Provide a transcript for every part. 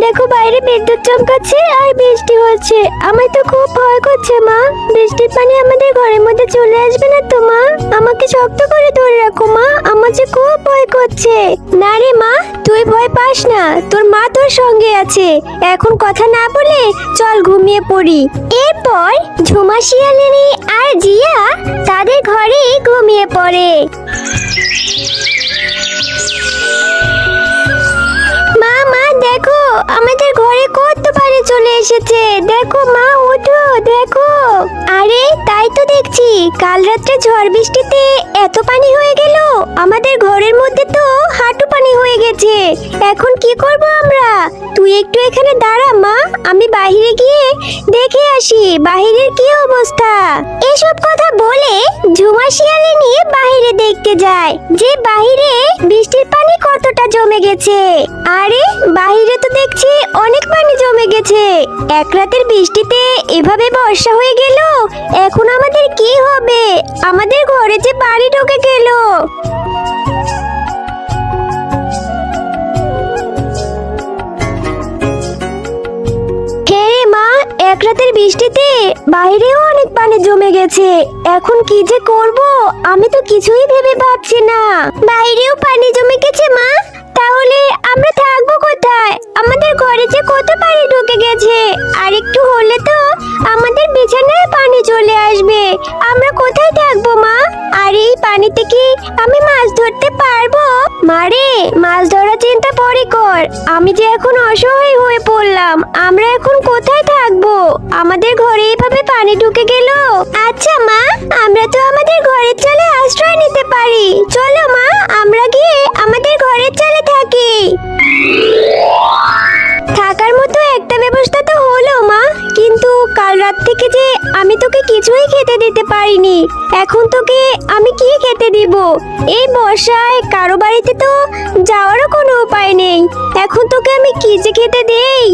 দেখো বাইরে বিদ্যুৎ চমকাচ্ছে আর বৃষ্টি হচ্ছে। আমার তো খুব ভয় করছে মা। বৃষ্টির পানি আমাদের ঘরের মধ্যে চলে আসবে না তো মা? আমাকে শক্ত করে ধরে রাখো মা। আমার যে খুব ভয় করছে। না রে মা, তুই ভয় পাস না। তোর মা তোর সঙ্গে আছে। এখন কথা না বলে চল ঘুমিয়ে পড়ি। এরপর ঝুমা, শিয়ালিনী আর জিয়া তাদের ঘরে ঘুমিয়ে পড়ে। আমাদের ঘরে কত পানি চলে এসেছে? দেখো মা, ওঠো, দেখো। আরে, তাই তো দেখছি। কাল রাত্রে ঝড় বৃষ্টিতে এত পানি হয়ে গেল। আমাদের ঘরের মধ্যে তো হাঁটু পানি হয়ে গেছে। এখন কি করব আমরা? তুই একটু এখানে দাঁড়া, মা। আমি বাইরে গিয়ে দেখে আসি বাহিরের কি অবস্থা। এসব কথা বলে ঝুমা শিয়ালে নিয়ে বাইরে দেখতে যায়। যে বাইরে বৃষ্টির পানি গেছে আরে, বাইরে তো দেখছি অনেক পানি জমে গেছে। এক রাতের বৃষ্টিতে এভাবে বর্ষা হয়ে গেল, এখন আমাদের কি হবে? আমাদের ঘরে যে পানি ঢুকে গেল। রাতের বৃষ্টিতে বাইরেও অনেক পানি জমে গেছে। এখন কি যে করব, আমি তো কিছুই ভেবে পাচ্ছি না। বাইরেও পানি জমে গেছে মা? তাহলে আমরা থাকব কোথায়? আমাদের ঘরে যে কত পানি ঢুকে গেছে। আর একটু হলে তো আমাদের বিছানায় পানি চলে আসবে। আমরা কোথায় থাকব, মা? আর এই পানিতে কি আমি মাছ ধরতে পারব? মারে মাছ ধরার চিন্তা পরে কর। আমি যে এখন অসহায় হয়ে পড়লাম, আমরা এখন কোথায় থাকব? আমাদের ঘরে এইভাবে পানি ঢুকে গেল? আচ্ছা মা, আমরা তো আমাদের ঘরের চালে আশ্রয় নিতে পারি। চলো, মা, আমরা গিয়ে আমাদের ঘরের চালে থাকি। থাকার মতো একটা ব্যবস্থা তো হলো, মা। কিন্তু কাল রাত থেকে যে আমি তোকে কিছুই খেতে দিতে পারিনি, এখন তোকে আমি কি খেতে দিব? এই বর্ষায় কারও বাড়িতে তো যাওয়ারও কোনো উপায় নেই। এখন তোকে আমি কি যে খেতে দেই?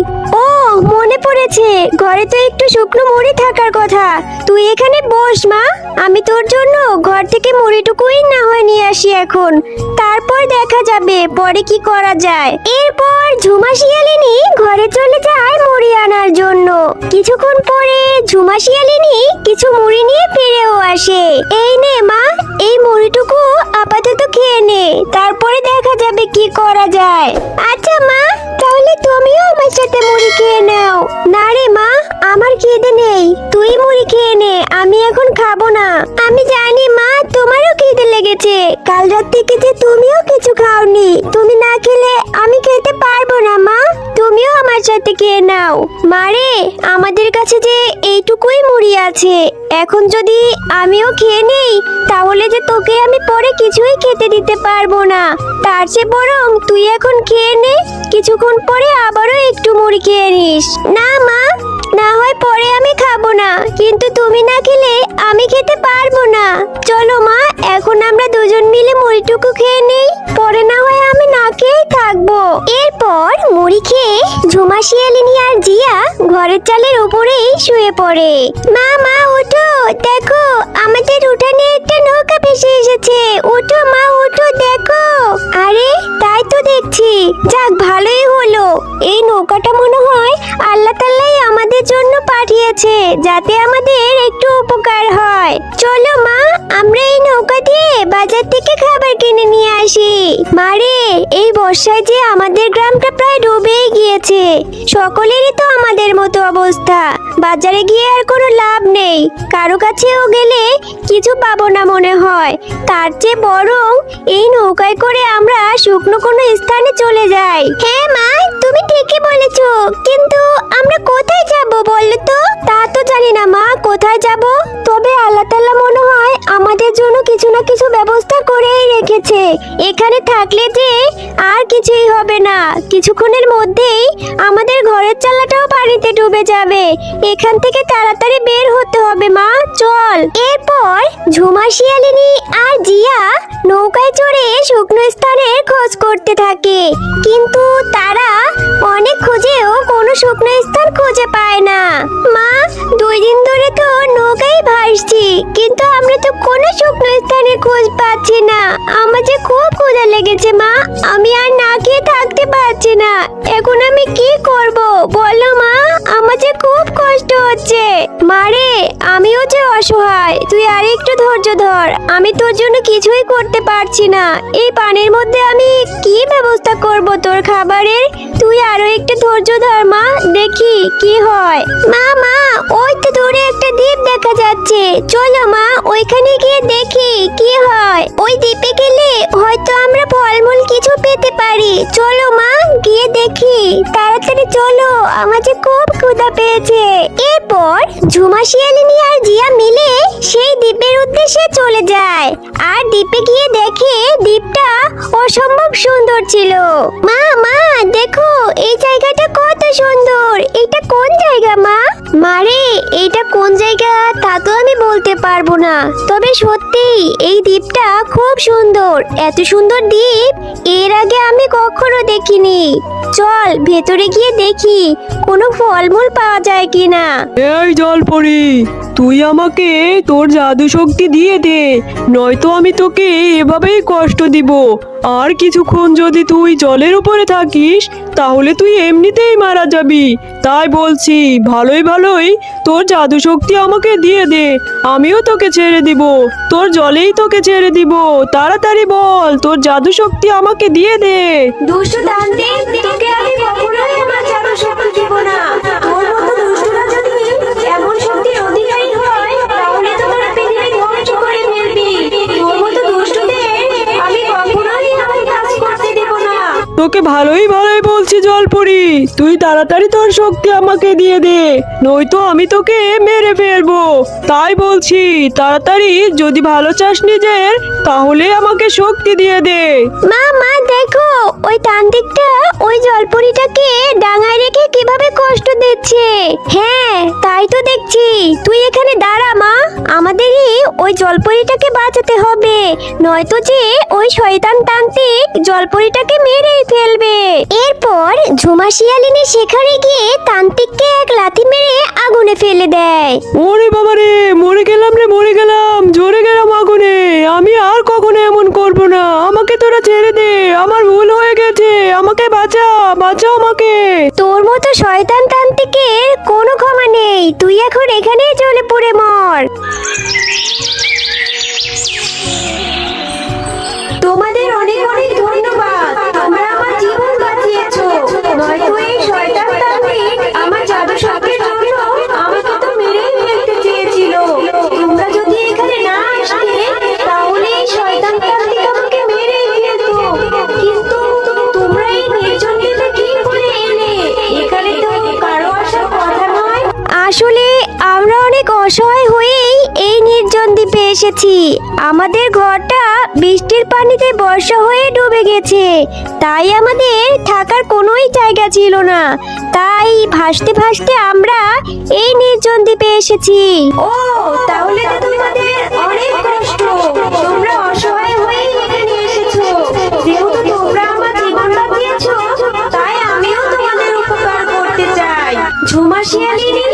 ও, মনে পড়েছে, ঘরে তো একটু শুকনো মুড়ি থাকার কথা। তুই এখানে বস, মা। আমি তোর জন্য ঘর থেকে মুড়িটুকুই না হয় নিয়ে আসি এখন। তারপর দেখা যাবে, পরে কি করা যায়। এরপর ঝুমা শিয়ালিনী ঘরে চলে যায় মুড়ি আনার জন্য। কিছুক্ষণ পরে ঝুমা শিয়ালিনী কিছু মুড়ি নিয়ে ফিরেও আসে। এই নে মা, এই মুড়িটুকু আপাতত খেয়ে নে, তারপরে দেখা যাবে কি করা যায়। আচ্ছা মা, তাহলে তুমিও আমার সাথে মুড়ি খেয়ে নাও। না রে মা, আমার খিদে নেই, তুই মুড়ি খেয়ে নে, আমি এখন খাব না। আমি জানি, মা, তোমারও খিদে লেগেছে। কাল রাত থেকে যে তুমিও কিছু খাওনি। তুমি না খেলে আমি খেতে পারব না, মা। তুমিও আমার সাথে খেয়ে নাও। মারে আমাদের কাছে যে এইটুকুই মুড়ি আছে, এখন যদি আমিও খেয়ে নেই, তাহলে যে তোকে আমি পরে কিছুই খেতে দিতে পারব না। তার চেয়ে বরং তুই এখন খেয়ে নে, কিছুক্ষণ পরে আবারও একটু মুড়ি খেয়ে নিস। না মা, না হয় পরে আমি খাব না, কিন্তু তুমি না খেলে আমি খেতে পারব না। চলো মা, এখন আমরা দুজন মিলে মুড়িটুকু খেয়ে নেই। পরে না হয় আমি না খেয়েই থাকব। এরপর মুড়ি খেয়ে ঝুমা শিয়ালিনী আর জিয়া ঘরের চালের উপরেই শুয়ে পড়ে। মা মা, ওঠো, দেখো, আমাদের উঠানে একটা নৌকা ভেসে এসেছে। ওঠো, মা, ওঠো, দেখো। আরে, তাই তো দেখছি। যাক, ভালোই হলো। এই নৌকাটা মনে হয় আল্লাহ তাল্লাই আমাদের জন্য পাঠিয়েছে, যাতে আমাদের একটু উপকার হয়। চলো আমরা এই নৌকা দিয়ে বাজার থেকে খাবার কিনে নিয়ে আসি। মারে এই বর্ষায় যে আমাদের গ্রামটা প্রায় ডুবেই গিয়েছে। সকলেরই তো আমাদের মতো অবস্থা। বাজারে গিয়ে আর কোনো লাভ নেই। কারও কাছেও গেলে কিছু পাবো না মনে হয়। তার চেয়ে বরং এই নৌকায় করে আমরা শুকনো কোনো স্থানে চলে যাই। হ্যাঁ মা, তুমি ঠিকই বলেছ। কিন্তু আমরা কোথায় যাব বলো তো? তা তো জানি না মা, কোথায় যাব? তবে আল্লাহ মনে হয় আমাদের জন্য কিছু না কিছু ব্যবস্থা করেই রেখেছে। এখানে থাকলে যে আর কিছুই হবে না। কিছুক্ষণের মধ্যেই আমাদের ঘরের চালাটাও পানিতে ডুবে যাবে। এখান থেকে তাড়াতাড়ি বের হতে হবে, মা। চল। এরপর ঝুমা, শিয়ালিনী আর জিয়া নৌকায় চড়ে শুকনো স্থানের খোঁজ করতে থাকে। কিন্তু তারা অনেক খুঁজেও কোনো শুকনো স্থান খুঁজে পায় খোঁজ পাচ্ছি না। আমার যে খুব ক্ষুধা লেগেছে, মা। আমি আর না খেয়ে থাকতে পারছি না। এখন আমি কি করব? বলো, মা। আমার যে খুব কষ্ট হচ্ছে। মারে আমিও যে অসহায়। তুই আর একটু ধৈর্য ধর। আমি তোর জন্য কিছুই করতে পারছি না। এই পানির মধ্যে আমি কি ব্যবস্থা করব তোর খাবারের? তুই আরও একটু ধৈর্য ধর, মা। দেখি কি হয়। মা মা, ওই তো দূরে একটা দ্বীপ দেখা যাচ্ছে। চলো, মা, ওইখানে গিয়ে দেখি কি হয়। ওই দ্বীপে গেলে হয়তো আমরা ফলমূল কিছু পেতে পারি। চলো, মা, গিয়ে দেখি। তাড়াতাড়ি চলো, আমার যে খুব ক্ষুধা পেয়েছে। এরপর ঝুমা শিয়ালিনী আর জিয়া মিলে সেই দ্বীপের উদ্দেশ্যে চলে যায়। আর দ্বীপে গিয়ে দেখে দ্বীপটা অসম্ভব সুন্দর ছিল। মা মা, দেখো, এই জায়গাটা কত সুন্দর। এটা কোন জায়গা, মা? মারে এটা কোন জায়গা? তা তো বলতে পারব না। তবে সত্যি এই দ্বীপটা খুব সুন্দর। এত সুন্দর দ্বীপ এর আগে আমি কখনো দেখিনি। চল, ভেতরে গিয়ে দেখি কোনো ফলমূল পাওয়া যায় কিনা। এই জলপরি, তুই আমাকে তোর জাদু শক্তি দিয়ে দে, নয়তো আমি তোকে এভাবেই কষ্ট দিব। আর কিছুক্ষণ যদি তুই জলের উপরে থাকিস, তাহলে তুই এমনিতেই মারা যাবি। তাই বলছি, ভালোই ভালোই। তোর জাদু শক্তি আমাকে দিয়ে দে, আমিও তোকে ছেড়ে দিব। তোর জলেই তোকে ছেড়ে দিব। তাড়াতাড়ি বল, তোর জাদু শক্তি আমাকে দিয়ে দে। দুষ্টু তান্ত্রিক তোকে আমি কখনোই আমার জাদু শক্তি দেব না। তোকে ভালোই ভালোই বলছি জলপুরি, তুই তাড়াতাড়ি তোর শক্তি আমাকে দিয়ে দে, নয়তো আমি তোকে মেরে ফেলব। তাই বলছি, তাড়াতাড়ি যদি ভালো চাস নিজের, তাহলে আমাকে শক্তি দিয়ে দে। মা মা, দেখো, ওই তান্ত্রিকটা ওই জলপরিটাকে ডাঙায় রেখে কীভাবে কষ্ট দিচ্ছে? হ্যাঁ তাই তো দেখছি। তুই এখানে দাঁড়া, মা। আমাদেরই ওই জলপরিটাকে বাঁচাতে হবে। নয়তো যে ওই শয়তান তান্ত্রিক জলপরিটাকে মেরেই ফেলবে। এরপর ঝুমা শিয়ালিনী সেখানে গিয়ে তান্ত্রিককে এক লাথি মেরে আগুনে ফেলে দেয়। ওরে বাবা রে মরে গেলাম রে মরে গেলাম। ঝরে গেলাম আগুনে। আমি আর কখনো এমন করব না। আমাকে তোরা ছেড়ে দে। আমার ভুল হয়ে গেছে। আমাকে বাঁচা বাঁচা আমাকে। তোর মতো শয়তান তান্ত্রিকের কোনো ক্ষমা নেই। তুই এখন এখানেই চলে পড়ে মর। এসেছি। আমাদের ঘরটা বৃষ্টির পানিতে বর্ষা হয়ে ডুবে গেছে। তাই আমাদের থাকার কোনোই জায়গা ছিল না। তাই ভাসতে ভাসতে আমরা এই নির্জন দ্বীপে এসেছি। ও, তাহলে তো তোমাদের অনেক কষ্ট। তোমরা অসহায় হয়ে এখানে এসেছ। যেহেতু তোমরা আমার জীবন বাঁচিয়েছো, তাই আমিও তোমাদের উপকার করতে চাই। ঝুমা শিয়ালিনী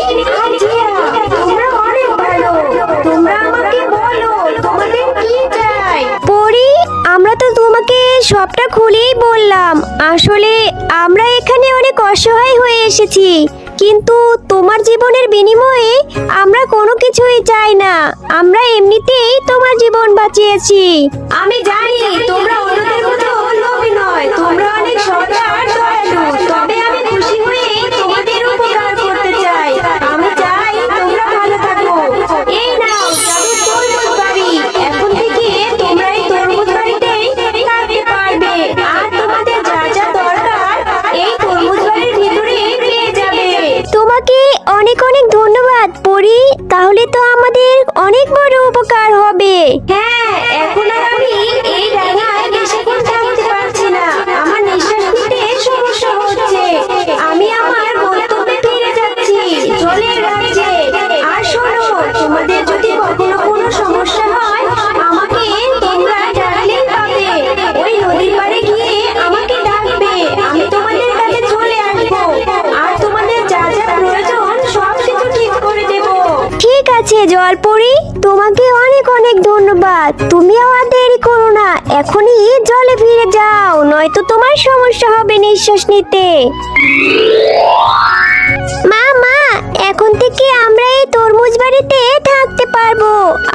সবটা খুলেই বললাম, আসলে আমরা এখানে অনেক অসহায় হয়ে এসেছি, কিন্তু তোমার জীবনের বিনিময়ে আমরা কোনো কিছুই চাই না, আমরা এমনিতেই তোমার জীবন বাঁচিয়েছি। আমি জানি তোমরা অন্যদের মতো অন্য নয় তোমরা অনেক সৎ তাহলে তো আমাদের অনেক বড় উপকার হবে। হ্যাঁ এখন আমি এই ডাঙায় নয়তো তোমার সমস্যা হবে নিঃশ্বাস নিতে। মা মা, এখন থেকে আমরা এই তরমুজ বাড়িতে থাকতে পারব।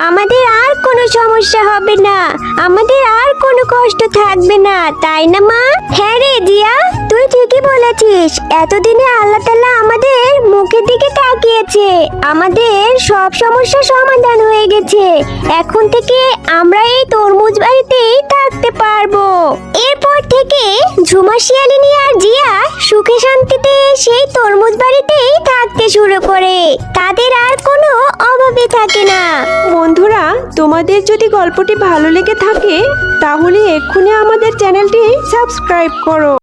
আমাদের আর কোনো সমস্যা হবে না। আমাদের আর কোনো কষ্ট থাকবে না, তাই না মা? হ্যাঁ রে জিয়া তুই ঠিকই বলেছিস। এতদিনে আল্লাহ তাআলা আমাদের মুখের দিকে তাকিয়েছে। আমাদের সব সমস্যা সমাধান হয়ে গেছে। এখন থেকে আমরা এই তরমুজ বাড়িতেই থাকতে পারব। এরপর থেকে ঝুমা শিয়ালিনী আর জিয়া সুখে শান্তিতে সেই তরমুজ বাড়িতেই থাকতে শুরু করে। তাদের আর কোনো অভাবে থাকে না। বন্ধুরা, তোমাদের যদি গল্পটি ভালো লেগে থাকে তাহলে এক্ষুনি আমাদের চ্যানেলটি সাবস্ক্রাইব করো।